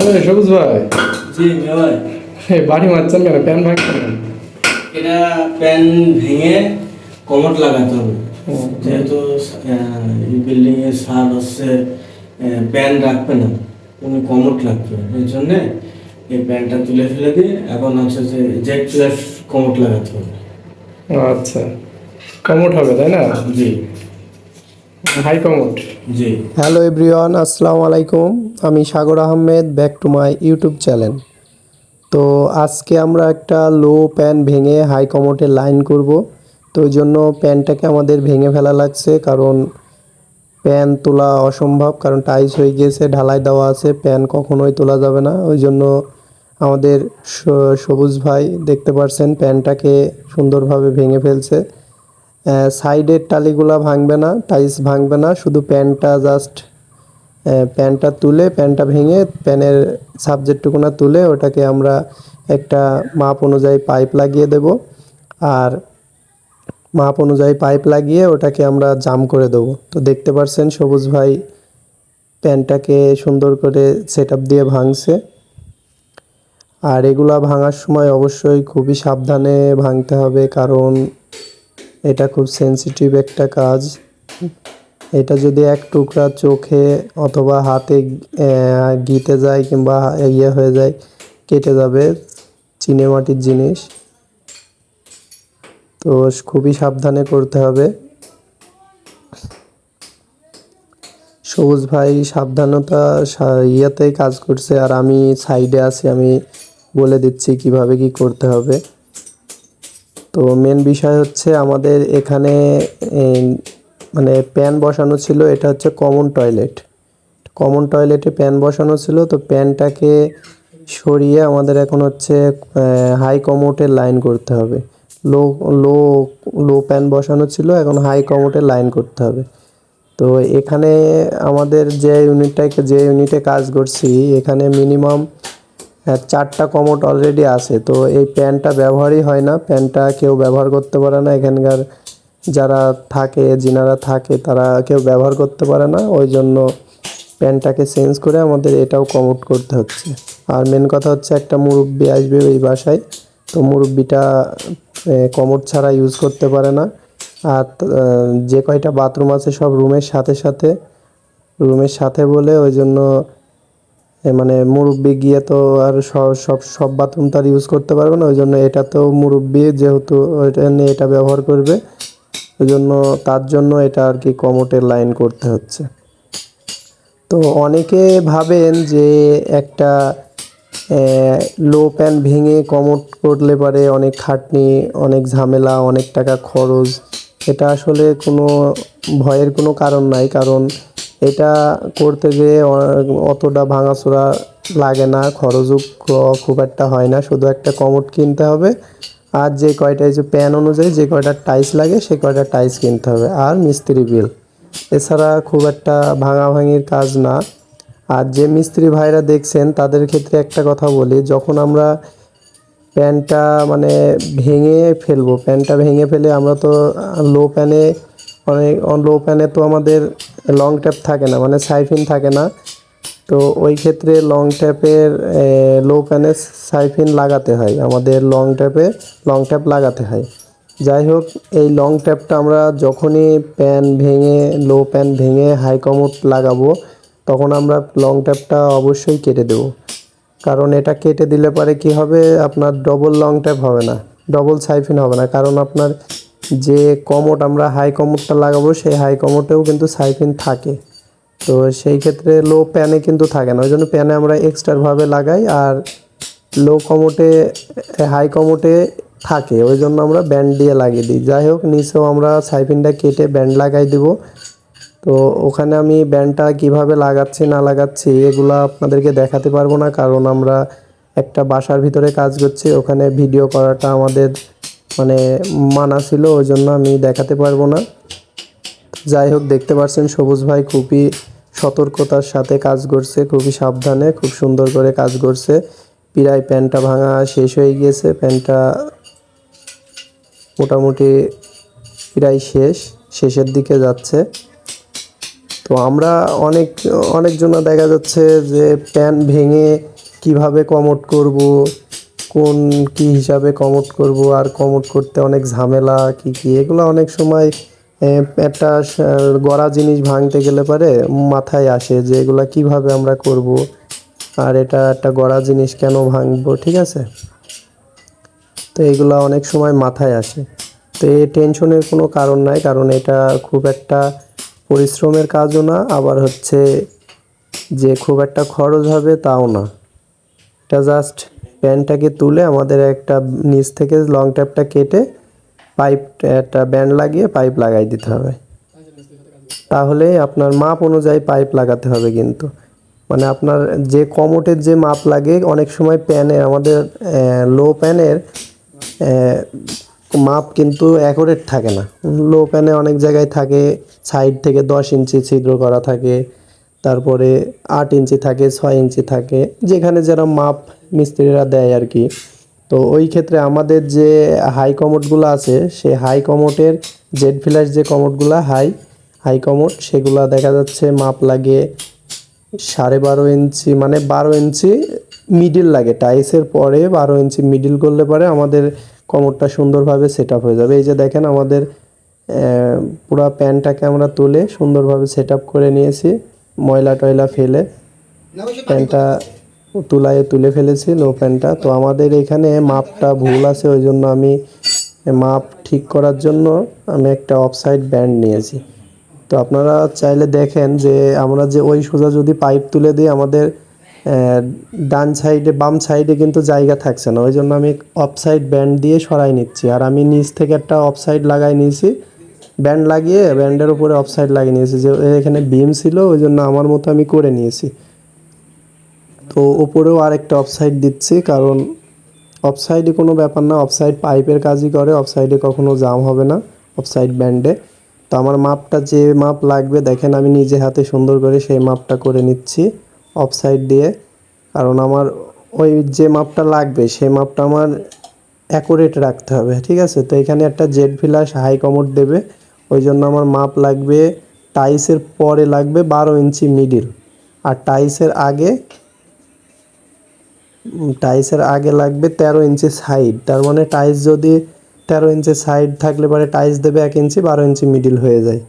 এই সবুজ ভাই। জি ভাই বাড়ি মারছেন কেন? প্যান ভাঙছেন কেন? এটা প্যান ভেঙে কমট লাগাতে হবে। যেহেতু এই বিল্ডিং এর সার হচ্ছে প্যান রাখবে না তুমি কমট লাগবে। এই জন্যে এই প্যানটা তুলে ফেলে দিয়ে এখন আছে যে জেট প্লাস কমট লাগাতে হবে। আচ্ছা কমোট হবে তাই না? জি। হাই কমোট জি। হ্যালো এভরিওয়ান আসসালামু আলাইকুম। আমি Sagar Ahmed back to my YouTube channel. তো আজকে আমরা একটা লো প্যান ভেঙে হাই কমোটের লাইন করব। তো ওই জন্য প্যানটাকে আমাদের ভেঙে ফেলা লাগছে কারণ প্যান তোলা অসম্ভব কারণ টাইস হয়ে গিয়েছে ঢালাই দেওয়া আছে প্যান কখনোই তোলা যাবে না। ওই জন্য আমাদের স- সবুজ ভাই দেখতে পারছেন প্যানটাকে সুন্দরভাবে ভেঙে ফেলছে। সাইডের টালিগুলা ভাঙবে না টাইলস ভাঙবে না, শুধু প্যানটা জাস্ট প্যানটা তুলে, প্যানটা ভেঙে প্যানের সাবজেক্টটুকুনা তুলে ওটাকে আমরা একটা মাপ অনুযায়ী পাইপ লাগিয়ে দেব আর মাপ অনুযায়ী পাইপ লাগিয়ে ওটাকে আমরা জাম করে দেবো। তো দেখতে পারছেন সবুজ ভাই প্যানটাকে সুন্দর করে সেট দিয়ে ভাঙছে। আর এগুলা ভাঙার সময় অবশ্যই খুবই সাবধানে ভাঙতে হবে কারণ এটা খুব সেনসিটিভ একটা কাজ। এটা যদি এক টুকরা চোখে অথবা হাতে গিতে যায় কিংবা ইয়ে হয়ে যায়, কেটে যাবে চিনে মাটির জিনিস। তো খুবই সাবধানে করতে হবে। সবুজ ভাই সাবধানতা ইয়েতেই কাজ করছে। আর আমি সাইডে আছি, আমি বলে দিচ্ছি কীভাবে কি করতে হবে। তো মেন বিষয় হচ্ছে আমাদের এখানে মানে প্যান বসানো ছিল, এটা হচ্ছে কমন টয়লেট কমন টয়লেটে প্যান বসানো ছিল, তো প্যানটাকে সরিয়ে আমাদের এখন হচ্ছে হাই কমোটের লাইন করতে হবে। লো লো লো প্যান বসানো ছিল, এখন হাই কমোটের লাইন করতে হবে। তো এখানে আমাদের যে ইউনিটটাকে যে ইউনিটে কাজ করছি, এখানে মিনিমাম চারটা কমোট অলরেডি আছে। তো এই প্যানটা ব্যবহারই হয় না। প্যানটা কেউ ব্যবহার করতে পারে না। এখানকার যারা থাকে, যিনারা থাকে, তারা কেউ ব্যবহার করতে পারে না। ওই জন্য প্যানটাকে চেঞ্জ করে আমাদের এটাও কমোট করতে হচ্ছে। আর মেন কথা হচ্ছে একটা মুরব্বি আসবে এই বাসায়। তো মুরব্বিটা কমোট ছাড়া ইউজ করতে পারে না। আর যে কয়টা বাথরুম আছে সব রুমের সাথে সাথে রুমের সাথে বলে ওই জন্য মানে মুরব্বি গিয়ে তো আর সব সব বাথরুম তো আর ইউজ করতে পারবে না ওই জন্য এটা তো মুরব্বি যেহেতু এটা ব্যবহার করবে ওই জন্য তার জন্য এটা আর কি কমোটের লাইন করতে হচ্ছে। তো অনেকে ভাবেন যে একটা লো প্যান ভেঙে কমোট করলে পারে অনেক খাটনি, অনেক ঝামেলা, অনেক টাকা খরচ, এটা আসলে কোনো ভয়ের কোনো কারণ নাই, কারণ এটা করতে গিয়ে অতটা ভাঙাচোরা লাগে না, খরচও খুব একটা হয় না। শুধু একটা কমোট কিনতে হবে, আর যে কয়টা যে প্যান অনুযায়ী যে কয়টা টাইস লাগে, সে কয়টা টাইস কিনতে হবে, আর মিস্ত্রি বিল। এছাড়া খুব একটা ভাঙাভাঙির কাজ না। আর যে মিস্ত্রি ভাইরা দেখছেন, তাদের ক্ষেত্রে একটা কথা বলি, যখন আমরা প্যানটা মানে ভেঙে ফেলব, প্যানটা ভেঙে ফেলে আমরা তো লো প্যানে অনেক লো প্যানে তো আমাদের লং ট্যাপ থাকে না মানে সাইফিন থাকে না। তো ওই ক্ষেত্রে লং ট্যাপের লো প্যানে সাইফিন লাগাতে হয়, আমাদের লং ট্যাপে লং ট্যাপ লাগাতে হয়। যাই হোক, এই লং ট্যাপটা আমরা যখনই প্যান ভেঙে লো প্যান ভেঙে হাই কমোট লাগাবো, তখন আমরা লং ট্যাপটা অবশ্যই কেটে দেবো। কারণ এটা কেটে দিলে পরে কি হবে? আপনার ডবল লং ট্যাপ হবে না ডবল সাইফিন হবে না। কারণ আপনার যে কমোট আমরা হাই কমোটটা লাগাবো, সেই হাই কমোটেও কিন্তু সাইফিন থাকে। তো সেই ক্ষেত্রে লো প্যানে কিন্তু থাকে না। ওই জন্য প্যানে আমরা এক্সট্রাভাবে লাগাই আর লো কমোটে হাই কমোটে থাকে। ওই জন্য আমরা ব্যান্ড দিয়ে লাগিয়ে দিই। যাই হোক, নিচেও আমরা সাইফিনটা কেটে ব্যান্ড লাগাই দেবো। তো ওখানে আমি ব্যান্ডটা কীভাবে লাগাচ্ছি, না লাগাচ্ছি, এগুলো আপনাদেরকে দেখাতে পারব না। কারণ আমরা একটা বাসার ভিতরে কাজ করছি। ওখানে ভিডিও করাটা আমাদের মানে মানা ছিল ওই জন্য আমি দেখাতে পারব না। যাই হোক, দেখতে পাচ্ছেন সবুজ ভাই খুবই সতর্কতার সাথে কাজ করছে, খুবই সাবধানে, খুব সুন্দর করে কাজ করছে। প্রায় প্যান্টটা ভাঙা শেষ হয়ে গিয়েছে, প্যান্টটা মোটামুটি প্রায় শেষ, শেষের দিকে যাচ্ছে। তো আমরা অনেক, অনেকজনা দেখা যাচ্ছে যে প্যান ভেঙে কীভাবে কমোট করব কোন কি হিসাবে কমোট করব, আর কমোট করতে অনেক ঝামেলা, কি কি, এগুলো অনেক সময় একটা গড়া জিনিস ভাঙতে গেলে পারে মাথায় আসে যে এগুলা কীভাবে আমরা করব, আর এটা একটা গড়া জিনিস কেন ভাঙবো, ঠিক আছে? তো এগুলো অনেক সময় মাথায় আসে। তো এই টেনশনের কোনো কারণ নাই, কারণ এটা খুব একটা পরিশ্রমের কাজও না, আবার হচ্ছে যে খুব একটা খরচ হবে তাও না। এটা জাস্ট প্যানটাকে তুলে আমাদের একটা নিচ থেকে লং ট্যাপটা কেটে পাইপ একটা ব্যান্ড লাগিয়ে পাইপ লাগাই দিতে হবে। তাহলে আপনার মাপ অনুযায়ী পাইপ লাগাতে হবে কিন্তু। মানে আপনার যে কমোটের যে মাপ লাগে, অনেক সময় প্যানের আমাদের লো প্যানের মাপ কিন্তু অ্যাকুরেট থাকে না। লো প্যানে অনেক জায়গায় থাকে সাইড থেকে দশ ইঞ্চি ছিদ্র করা থাকে। তারপরে আট ইঞ্চি থাকে, ছয় ইঞ্চি থাকে, যেখানে যারা মাপ মিস্ত্রিরা দেয় আর কি। তো ওই ক্ষেত্রে আমাদের যে হাই কমোডগুলো আছে সেই হাই কমোটের জেড ফ্ল্যাশ যে কমোডগুলো হাই হাই কমোড সেগুলা দেখা যাচ্ছে মাপ লাগে সাড়ে বারো ইঞ্চি মানে বারো ইঞ্চি মিডিল লাগে। টাইসের পরে বারো ইঞ্চি মিডিল করলে পরে আমাদের কোমরটা সুন্দরভাবে সেট আপ হয়ে যাবে। এই যে দেখেন আমাদের পুরো প্যান্টটাকে আমরা তুলে সুন্দরভাবে সেট আপ করে নিয়েছি। ময়লা টয়লা ফেলে প্যান্টটা তুলায় তুলে ফেলেছি লো প্যান্টটা তো আমাদের এখানে মাপটা ভুল আছে ওই জন্য আমি মাপ ঠিক করার জন্য আমি একটা অফসাইড ব্যান্ড নিয়েছি। তো আপনারা চাইলে দেখেন যে আমরা যে ওই সোজা যদি পাইপ তুলে দিই আমাদের ডান সাইডে বাম সাইডে কিন্তু জায়গা থাকছে না। ওই জন্য আমি অফসাইড ব্যান্ড দিয়ে সরাই নিচ্ছি। আর আমি নিচ থেকে একটা অফসাইড লাগাই নিয়েছি। ব্যান্ড লাগিয়ে ব্যান্ডের উপরে অফসাইড লাগিয়ে নিয়েছি। যে এখানে বিম ছিল, ওই জন্য আমার মতো আমি করে নিয়েছি। তো ওপরেও আরেকটা অফসাইড দিচ্ছি, কারণ অফসাইডে কোনো ব্যাপার না অফসাইড পাইপের কাজই করে অফসাইডে কখনো জাম হবে না অফসাইড ব্যান্ডে তো আমার মাপটা যে মাপ লাগবে, দেখেন আমি নিজে হাতে সুন্দর করে সেই মাপটা করে নিচ্ছি অফসাইড দিয়ে। কারণ আমার ওই যে মাপটা লাগবে, সেই মাপটা আমার অ্যাকুরেট রাখতে হবে, ঠিক আছে? তো এখানে একটা জেড ফ্ল্যাশ হাই কমোড দেবে। ওই জন্য আমার মাপ লাগবে, টাইসের পরে লাগবে বারো ইঞ্চি মিডিল। আর টাইসের আগে টাইসের আগে লাগবে তেরো ইঞ্চি সাইড। তার মানে টাইস যদি তেরো ইঞ্চি সাইড থাকলে পরে টাইস দেবে এক ইঞ্চি, বারো ইঞ্চি মিডিল হয়ে যায়।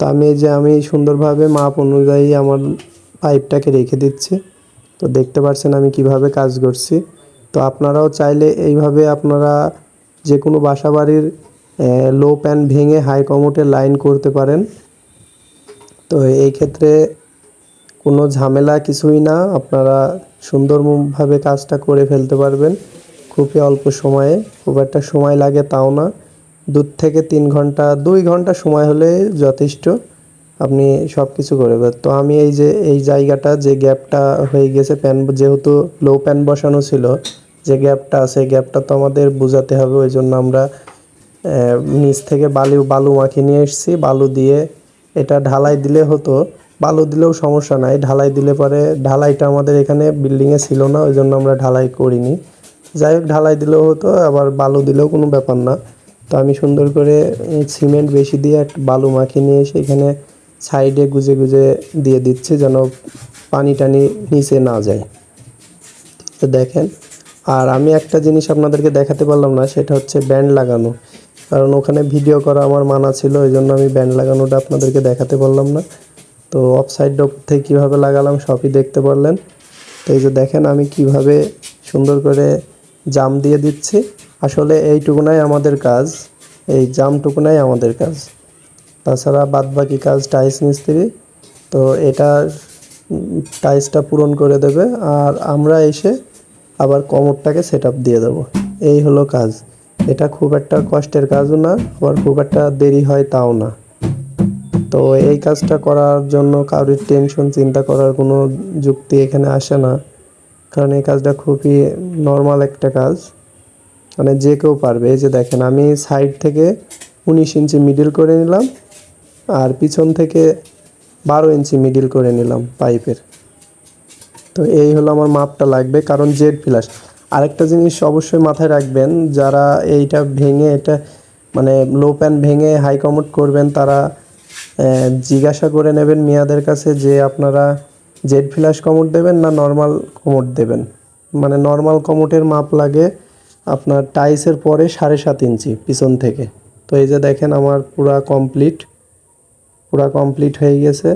তো আমি যে, আমি সুন্দরভাবে মাপ অনুযায়ী আমার পাইপটাকে রেখে দিচ্ছি। তো দেখতে পাচ্ছেন আমি কীভাবে কাজ করছি। তো আপনারাও চাইলে এইভাবে আপনারা যে কোনো বাসা বাড়ির লো প্যান ভেঙে হাই কমোটে লাইন করতে পারেন। তো এই ক্ষেত্রে কোনো ঝামেলা কিছুই না, আপনারা সুন্দরভাবে কাজটা করে ফেলতে পারবেন। খুবই অল্প সময়ে, খুব একটা সময় লাগে তাও না। দু থেকে তিন ঘণ্টা, দুই ঘণ্টা সময় হলে যথেষ্ট, আপনি সব কিছু করে দেবেন তো আমি এই যে, এই জায়গাটা যে গ্যাপটা হয়ে গেছে প্যান যেহেতু লো প্যান বসানো ছিল, যে গ্যাপটা আছে গ্যাপটা তো আমাদের বোঝাতে হবে, ওই জন্য আমরা নিচ থেকে বালু বালু মাখিয়ে নিয়ে এসেছি। বালু দিয়ে এটা ঢালাই দিলে হতো। বালু দিলেও সমস্যা নাই। ঢালাই দিলে পরে ঢালাইটা আমাদের এখানে বিল্ডিংয়ে ছিল না ওই জন্য আমরা ঢালাই করিনি। যাই হোক, ঢালাই দিলেও হতো, আবার বালু দিলেও কোনো ব্যাপার না। তো আমি সুন্দর করে সিমেন্ট বেশি দিয়ে একটা বালু মাখিয়ে নিয়ে এসে এখানে সাইডে গুজে গুজে দিয়ে দিচ্ছি যেন পানি টানি নিচে না যায়। তো দেখেন। আর আমি একটা জিনিস আপনাদেরকে দেখাতে পারলাম না, সেটা হচ্ছে ব্যান্ড লাগানো। কারণ ওখানে ভিডিও করা আমার মানা ছিল ওই জন্য আমি ব্যান্ড লাগানোটা আপনাদেরকে দেখাতে পারলাম না। তো অফ সাইড থেকে কীভাবে লাগালাম সবই দেখতে পারলেন। তো এই যে দেখেন আমি কীভাবে সুন্দর করে জাম দিয়ে দিচ্ছি। আসলে এইটুকুনাই আমাদের কাজ, এই জামটুকুনাই আমাদের কাজ। তাছাড়া বাদ বাকি কাজ টাইস মিস্ত্রি, তো এটা টাইসটা পূরণ করে দেবে, আর আমরা এসে আবার কমরটাকে সেট দিয়ে দেবো। এই হলো কাজ। এটা খুব একটা কষ্টের কাজও না, আবার খুব একটা দেরি হয় তাও না। তো এই কাজটা করার জন্য কারোর টেনশন চিন্তা করার কোনো যুক্তি এখানে আসে না। কারণ এই কাজটা খুবই নর্মাল একটা কাজ। মানে যে কেউ পারবে, এই যে দেখেন, আমি সাইড থেকে উনিশ ইঞ্চি মিডিল করে নিলাম, আর পিছন থেকে বারো ইঞ্চি মিডিল করে নিলাম পাইপের তো এই হলো আমার মাপটা লাগবে, কারণ জেড প্লাস আরেকটা জিনিস অবশ্যই মাথায় রাখবেন, যারা এইটা ভেঙে, এটা মানে লো প্যান ভেঙে হাই কমোড করবেন, তারা জিজ্ঞাসা করে নেবেন মিয়াদের কাছে যে আপনারা জেড ফ্ল্যাশ কমোড দেবেন না নর্মাল কমোড দেবেন। মানে নর্মাল কমোডের মাপ লাগে আপনার টাইসের পরে সাড়ে সাত ইঞ্চি পিছন থেকে। তো এই যে দেখেন আমার পুরা কমপ্লিট পুরা কমপ্লিট হয়ে গেছে।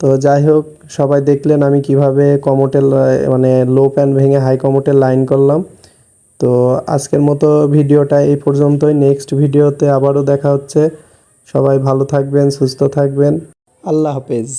তো যাই হোক, সবাই দেখলেন আমি কীভাবে কমোটের মানে লো প্যান ভেঙে হাই কমোটের লাইন করলাম। তো আজকের মতো ভিডিওটা এই পর্যন্তই। নেক্সট ভিডিওতে আবারও দেখা হচ্ছে। সবাই ভালো থাকবেন, সুস্থ থাকবেন। আল্লাহ হাফেজ।